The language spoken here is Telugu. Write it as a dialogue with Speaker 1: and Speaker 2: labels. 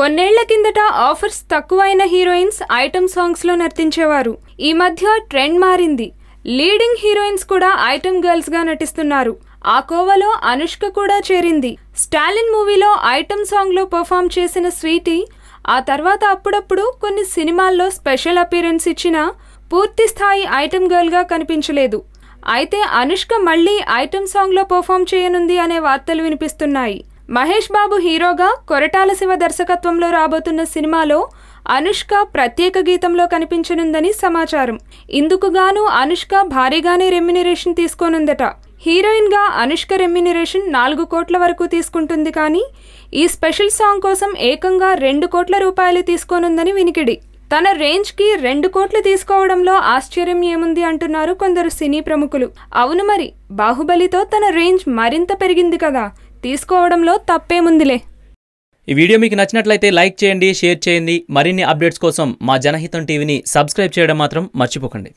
Speaker 1: కొన్నేళ్ళ కిందట ఆఫర్స్ తక్కువైన హీరోయిన్స్ ఐటమ్ సాంగ్స్లో నర్తించేవారు. ఈ మధ్య ట్రెండ్ మారింది. లీడింగ్ హీరోయిన్స్ కూడా ఐటమ్ గర్ల్స్గా నటిస్తున్నారు. ఆ కోవలో అనుష్క కూడా చేరింది. స్టాలిన్ మూవీలో ఐటమ్ సాంగ్లో పర్ఫామ్ చేసిన స్వీటీ ఆ తర్వాత అప్పుడప్పుడు కొన్ని సినిమాల్లో స్పెషల్ అపీరెన్స్ ఇచ్చినా పూర్తి స్థాయి ఐటమ్ గర్ల్గా కనిపించలేదు. అయితే అనుష్క మళ్ళీ ఐటమ్ సాంగ్లో పర్ఫామ్ చేయనుంది అనే వార్తలు వినిపిస్తున్నాయి. మహేష్ బాబు హీరోగా కొరటాల శివ దర్శకత్వంలో రాబోతున్న సినిమాలో అనుష్క ప్రత్యేక గీతంలో కనిపించనుందని సమాచారం. ఇందుకుగాను అనుష్క భారీగానే రెమ్యునరేషన్ తీసుకోనుందట. హీరోయిన్గా అనుష్క రెమ్యునరేషన్ నాలుగు కోట్ల వరకు తీసుకుంటుంది కానీ ఈ స్పెషల్ సాంగ్ కోసం ఏకంగా రెండు కోట్ల రూపాయలు తీసుకోనుందని వినికిడి. తన రేంజ్కి రెండు కోట్లు తీసుకోవడంలో ఆశ్చర్యం ఏముంది అంటున్నారు కొందరు సినీ ప్రముఖులు. అవును మరి బాహుబలితో తన రేంజ్ మరింత పెరిగింది కదా తీసుకోవడంలో తప్పేముందిలే.
Speaker 2: ఈ వీడియో మీకు నచ్చినట్లయితే లైక్ చేయండి షేర్ చేయండి. మరిన్ని అప్డేట్స్ కోసం మా జనహితం టీవీని సబ్స్క్రైబ్ చేయడం మాత్రం మర్చిపోకండి.